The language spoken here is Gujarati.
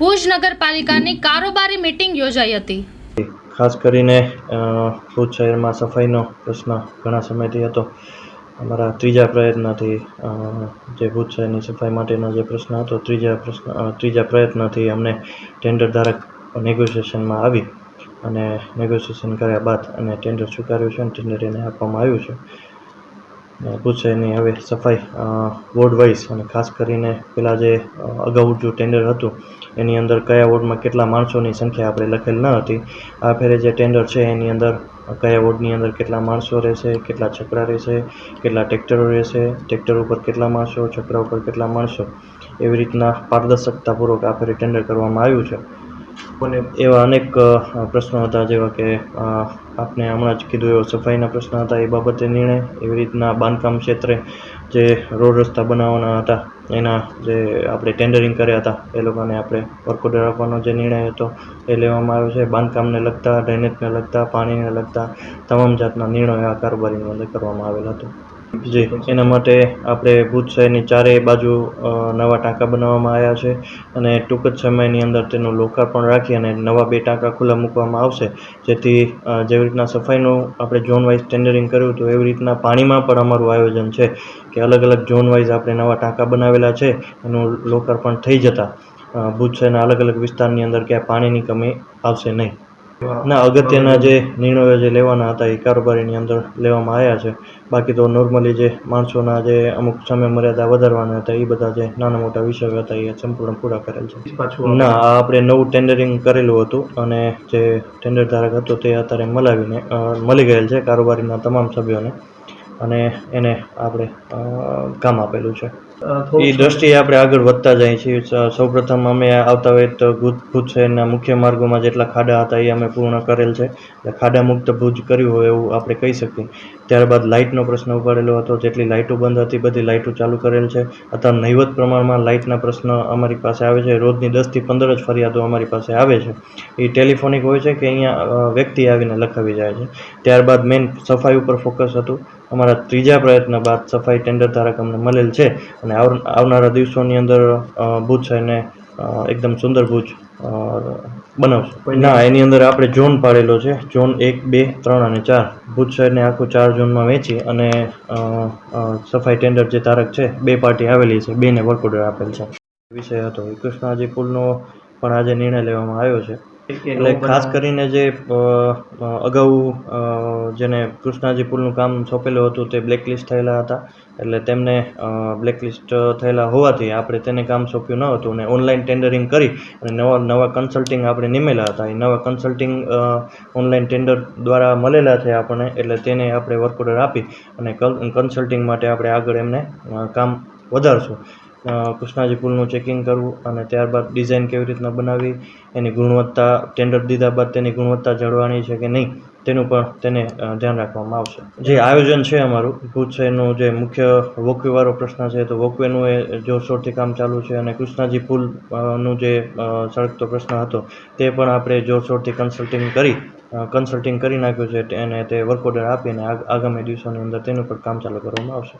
ભુજ નગરપાલિકાની કારોબારી મીટિંગ યોજાઈ હતી. ખાસ કરીને ભુજ શહેરમાં સફાઈનો પ્રશ્ન ઘણા સમયથી હતો. અમારા ત્રીજા પ્રયત્નથી જે ભુજ શહેરની સફાઈ માટેનો જે પ્રશ્ન હતો, ત્રીજા પ્રશ્ન ત્રીજા પ્રયત્નથી અમને ટેન્ડર ધારક નેગોશિએશનમાં આવી અને નેગોશિએશન કર્યા બાદ અને ટેન્ડર સ્વીકાર્યું છે અને ટેન્ડર એને આપવામાં આવ્યું છે. અને એની હવે સફાઈ વોર્ડ વાઇઝ અને ખાસ કરીને પેલા જે અગાઉ જો ટેન્ડર હતું, એની અંદર કયા વોર્ડમાં કેટલા માણસોની સંખ્યા આપણે લખેલ ન હતી, આ ફેરે જે ટેન્ડર છે એની અંદર કયા વોર્ડની અંદર કેટલા માણસો રહેશે, કેટલા છકડા રહેશે, કેટલા ટ્રેક્ટરો રહેશે ટ્રેક્ટર ઉપર કેટલા માણસો, છકડા ઉપર કેટલા માણસો, એવી રીતના પારદર્શકતાપૂર્વક આ ફેરે ટેન્ડર કરવામાં આવ્યું છે. અને એવા અનેક પ્રશ્નો હતા જેવા કે આપને હમણાં જ કીધું એવો, સફાઈના પ્રશ્ન હતા, એ બાબતે નિર્ણય એવી રીતના બાંધકામ ક્ષેત્રે જે રોડ રસ્તા બનાવવાના હતા, એના જે આપણે ટેન્ડરિંગ કર્યા હતા, એ લોકોને આપણે વર્ક આપવાનો જે નિર્ણય હતો, એ લેવામાં આવ્યો છે. બાંધકામને લગતા ડ્રેનેજને લગતા, પાણીને લગતા, તમામ જાતના નિર્ણયો આ કારોબારીની અંદર કરવામાં આવેલ હતો. જી, એના માટે આપણે ભુજ શહેરની ચારેય બાજુ નવા ટાંકા બનાવવામાં આવ્યા છે અને ટૂંક જ સમયની અંદર તેનું લોકાર્પણ રાખી અને નવા બે ટાંકા ખુલ્લા મૂકવામાં આવશે. જેથી જેવી રીતના સફાઈનું આપણે ઝોન વાઇઝ ટેન્ડરિંગ કર્યું હતું એવી રીતના પાણીમાં પણ અમારું આયોજન છે કે અલગ અલગ ઝોન વાઇઝ આપણે નવા ટાંકા બનાવેલા છે, એનું લોકાર્પણ થઈ જતાં ભુજ શહેરના અલગ અલગ વિસ્તારની અંદર ક્યાંય પાણીની કમી આવશે નહીં. ના અગત્યના જે નિર્ણયો જે લેવાના હતા એ કારોબારીની અંદર લેવામાં આવ્યા છે. બાકી તો નોર્મલી જે માણસોના જે અમુક સમય મર્યાદા વધારવાના હતા એ બધા જે નાના મોટા વિષયો હતા એ સંપૂર્ણ પૂરા કરેલ છે. ના આ આપણે નવું ટેન્ડરિંગ કરેલું હતું અને જે ટેન્ડર ધારક હતો તે અત્યારે મલાવીને મળી ગયેલ છે કારોબારીના તમામ સભ્યોને અને એને આપણે કામ આપેલું છે. એ દ્રષ્ટિએ આપણે આગળ વધતા જઈએ છીએ. સ- સૌપ્રથમ અમે આવતા હોય તો ભુજ છે શહેરના મુખ્ય માર્ગોમાં જેટલા ખાડા હતા એ અમે પૂર્ણ કરેલ છે. એટલે ખાડા મુક્ત ભુજ કર્યું હોય એવું આપણે કહી શકીએ. ત્યારબાદ લાઇટનો પ્રશ્ન ઉપાડેલો હતો. જેટલી લાઇટો બંધ હતી બધી લાઇટો ચાલુ કરેલ છે. અથવા નહિવત પ્રમાણમાં લાઇટના પ્રશ્ન અમારી પાસે આવે છે. રોજની દસથી પંદર જ ફરિયાદો અમારી પાસે આવે છે. એ ટેલિફોનિક હોય છે કે અહીંયા વ્યક્તિ આવીને લખાવી જાય છે. ત્યારબાદ મેઇન સફાઈ ઉપર ફોકસ હતું. અમારા ત્રીજા પ્રયત્ન બાદ સફાઈ ટેન્ડર ધારક અમને મળેલ છે અને આવનારા દિવસોની અંદર ભુજ શહેરને એકદમ સુંદર ભુજ બનાવશું. ના એની અંદર આપણે ઝોન પાડેલો છે. ઝોન એક બે ત્રણ અને ચાર. ભુજ શહેરને આખું ચાર ઝોનમાં વેચી અને સફાઈ ટેન્ડર જે ધારક છે બે પાર્ટી આવેલી છે. બેને વર્ક ઓર્ડર આપેલ છે. વિષય હતો. કૃષ્ણાજી પુલનો પણ આજે નિર્ણય લેવામાં આવ્યો છે. એટલે ખાસ કરીને જે અગાઉ જેને કૃષ્ણાજી પુલનું કામ સોંપેલું હતું તે બ્લેકલિસ્ટ થયેલા હતા. એટલે તેમને બ્લેકલિસ્ટ થયેલા હોવાથી આપણે તેને કામ સોંપ્યું ન હતું અને ઓનલાઈન ટેન્ડરિંગ કરી અને નવા નવા કન્સલ્ટિંગ આપણે નિમેલા હતા. એ નવા કન્સલ્ટિંગ ઓનલાઈન ટેન્ડર દ્વારા મળેલા છે આપણને એટલે તેને આપણે વર્ક ઓર્ડર આપી અને કન્સલ્ટિંગ માટે આપણે આગળ એમને કામ વધારશું. કૃષ્ણાજી પુલનું ચેકિંગ કરવું અને ત્યારબાદ ડિઝાઇન કેવી રીતના બનાવવી, એની ગુણવત્તા ટેન્ડર દીધા બાદ તેની ગુણવત્તા જળવાની છે કે નહીં, તેનું પણ તેને ધ્યાન રાખવામાં આવશે. જે આયોજન છે અમારું, ભુજ શહેરનું જે મુખ્ય વોકવેવાળો પ્રશ્ન છે, તો વોકવેનું એ જોરશોરથી કામ ચાલુ છે અને કૃષ્ણાજી પુલનું જે સળગતો પ્રશ્ન હતો, તે પણ આપણે જોરશોરથી કન્સલ્ટિંગ કરી કન્સલ્ટિંગ કરી નાખ્યું છે અને તે વર્ક ઓર્ડર આપીને આગામી દિવસોની અંદર તેનું પણ કામ ચાલુ કરવામાં આવશે.